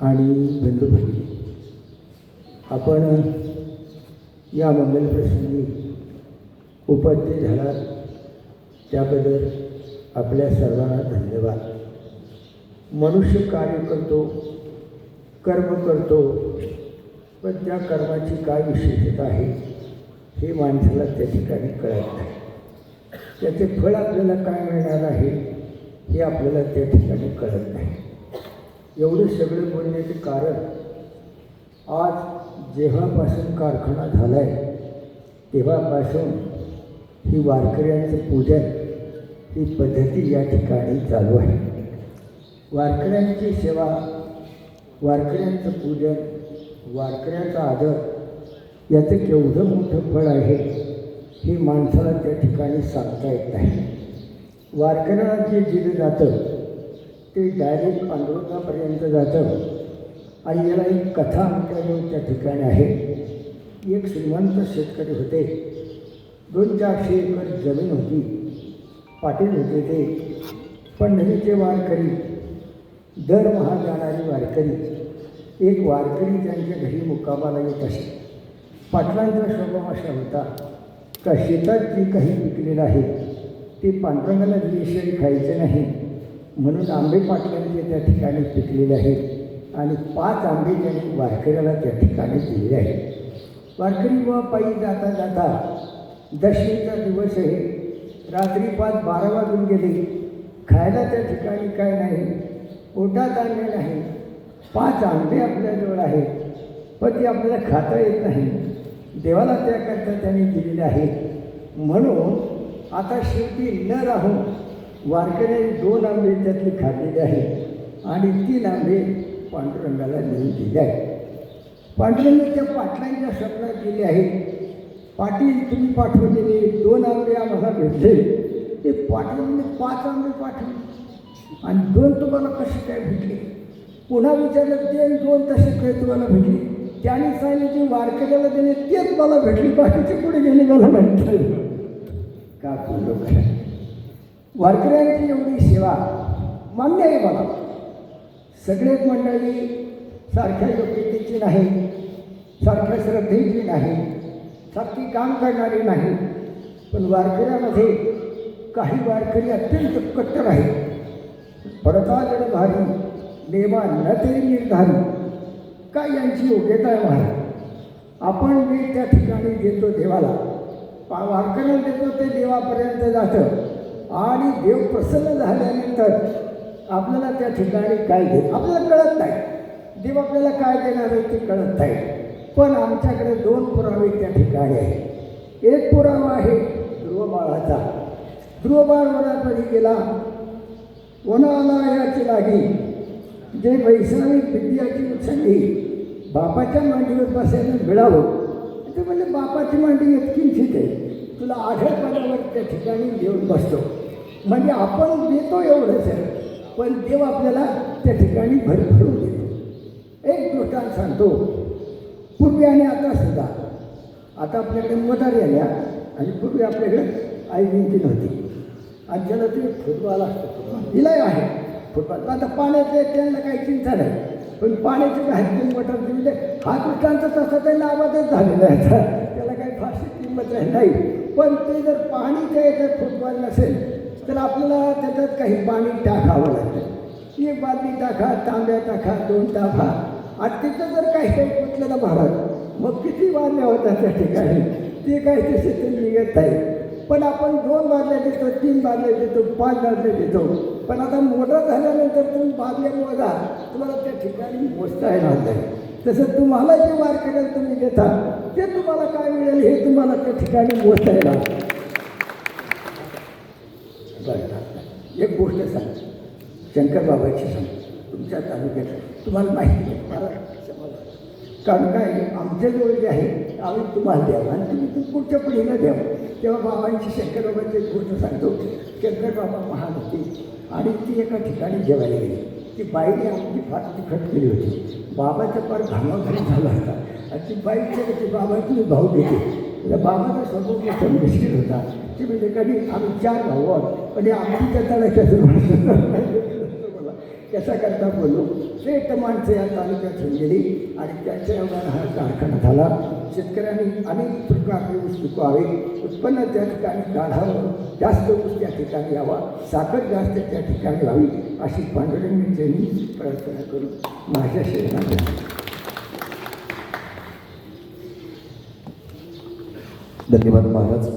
आणि बंधू भगिनी आपण या मंगलप्रसंगी उपस्थित झाला त्याबद्दल आपल्या सर्वांना धन्यवाद. मनुष्य कार्य करतो कर्म करतो पण त्या कर्माची काय विशेषता आहे हे माणसाला त्या ठिकाणी कळत नाही. त्याचे फळ आपल्याला काय मिळणार आहे हे आपल्याला त्या ठिकाणी कळत नाही. एवढं सगळं बोलण्याचे कारण आज जेव्हापासून कारखाना झाला आहे तेव्हापासून ही वारकऱ्यांचं पूजन ही पद्धती या ठिकाणी चालू आहे. वारकऱ्यांची सेवा वारकऱ्यांचं पूजन वारकऱ्याचा आदर याचं केवढं मोठं फळ आहे हे माणसाला त्या ठिकाणी सांगता येत नाही. वारकऱ्याला जे दिलं जातं ते डायरेक्ट पांडुरंगापर्यंत जातं. आणि याला एक कथा आमच्याजवळ त्या ठिकाणी आहे. एक श्रीमंत शेतकरी होते. दोन चारशे एकर जमीन होती. पाटील होते ते. पण नदीचे वारकरी दरमहा जाणारी वारकरी. एक वारकरी त्यांच्या घरी मुक्कामाला येत असे. पाटलांचा स्वभाव असा होता का शेतात जे काही पिकलेलं आहे ते पांडुरंगाला दिल्याशिवाय खायचं नाही. म्हणून आंबे पाटलांनी त्या ठिकाणी पिकलेले आहेत आणि पाच आंबे त्यांनी वारकऱ्याला त्या ठिकाणी दिलेले आहेत. वारकरी व पायी जाता जाता दशमीचा दिवस आहे. रात्री पाच बारा वाजून गेले. खायला त्या ठिकाणी काय नाही. पोटात आणले नाही. पाच आंबे आपल्याजवळ आहेत. पण ते आपल्याला खाता येत नाही. देवाला त्याकरता त्यांनी दिलेले आहेत. म्हणून आता शेवटी न राहून वारकऱ्यांनी दोन आंबे त्यातले खाल्लेले आहेत आणि तीन आंबे पांडुरंगाला नेऊन दिले आहेत. पांडुरंग त्या पाटलांच्या शब्दात गेले आहेत. पाटील तुम्ही पाठवलेले दोन आंबे आम्हाला भेटले. ते पाठवून पाच आंबे पाठवले. आणि दोन तुम्हाला कसे काय भेटले? पुन्हा विचारलं ते दोन तसे काय तुम्हाला भेटले? त्याने सांगितले ते वारकऱ्याला दिले तेच मला भेटले. बाकीचे पुढे गेले मला माहीत नाही. का लोक वारकऱ्यांची एवढी सेवा मान्य आहे मला. सगळेच मंडळी सारख्या योग्यतेची नाही सारख्या श्रद्धेची नाही सारखी काम करणारी नाही. पण वारकऱ्यामध्ये काही वारकरी अत्यंत कट्टर आहेत. पडता जड भारी देवा न तरी निर्धारी. काय यांची योग्यता आहे महाराज? आपण मी त्या ठिकाणी देतो देवाला. पा वारकऱ्याला देतो ते देवापर्यंत जातं. आणि देव प्रसन्न झाल्यानंतर आपल्याला त्या ठिकाणी काय देत आपल्याला कळत नाही. देव आपल्याला काय देणार आहे ते कळत नाही. पण आमच्याकडे दोन पुरावे त्या ठिकाणी आहेत. एक पुरावा आहे ध्रुवबाळाचा ध्रुवबाळ वनामध्ये गेला. वनाला याची लागी. जे वैष्णवी विद्याची उचलली बापाच्या मांडीवर बसायला मिळावं. ते म्हणजे बापाची मांडी इतकीच आहे. तुला आढळपणावर त्या ठिकाणी घेऊन बसतो. म्हणजे आपण देतो एवढंच आहे पण देव आपल्याला त्या ठिकाणी भरभरून देतो. एक दृष्टांत सांगतो. पूर्वी आणि आता सुद्धा. आता आपल्याकडे मोटारी आल्या आणि पूर्वी आपल्याकडे आई विंती होती आणि ज्याला तुम्ही फुटबॉल असतो फुटबॉल हिलाही आहे. फुटबॉल. आता पाण्याचं त्यांना काही चिंता नाही. पण पाण्याची काही मोटर दिली हा दृष्टांत तसा त्या लाभातच झालेला आहे. त्याला काही फारशी किंमत नाही. पण ते जर पाणीच्या याच्यात फुटबॉल नसेल तर आपल्याला त्याच्यात काही पाणी टाकावं लागतं. एक बादली टाका तांब्या टाका दोन टाका आणि तिथं जर काही काही कुठलं महाराज मग किती बादल्या होतात त्या ठिकाणी? ते काही तसे ते निघत नाही. पण आपण दोन बादल्या देतो तीन बादल्या देतो पाच बादल्या देतो. पण आता मोठं झाल्यानंतर तुम्ही बादल्या मोजा. तुम्हाला त्या ठिकाणी मोजता येणार नाही. तसं तुम्हाला जे मार्केटात तुम्ही घेता ते तुम्हाला काय मिळेल हे तुम्हाला त्या ठिकाणी मोजता येणार बरं एक गोष्ट सांग शंकर बाबाची सांग तुमच्या तालुक्यात तुम्हाला माहिती आहे मला कारण काय आमच्याजवळ जे आहे आम्ही तुम्हाला द्यावं आणि तुम्ही पुढच्या पिढीला द्यावं. तेव्हा बाबांची शंकरबाबांची एक गोष्ट सांगतो. शंकर बाबा महान होती आणि ती एका ठिकाणी जेवायला गेली. ती बाईने आमची फार तिखट केली होती. बाबाचा फार घामाघाम झाला होता. आणि ती बाईच्या ती बाबा तुम्ही भाऊ देते. त्या बाबाचा स्वभाव खूप होता. ते म्हणजे कधी आम्ही चार भाऊ आहोत. आणि आमची त्याचा तळ्याच्या कशाकरता बोलू? श्रेष्ठ माणसं या तालुक्यात होऊन गेली आणि त्याच्या एवढा हा कारखाना झाला. शेतकऱ्यांनी अनेक प्रकारचे ऊस पिकवावे उत्पन्न त्या ठिकाणी काढावं. जास्त ऊस त्या ठिकाणी यावा. साखर जास्त त्या ठिकाणी व्हावी अशी पांडुरंगांची मी प्रार्थना करून माझ्या शेतात धन्यवाद महाराज.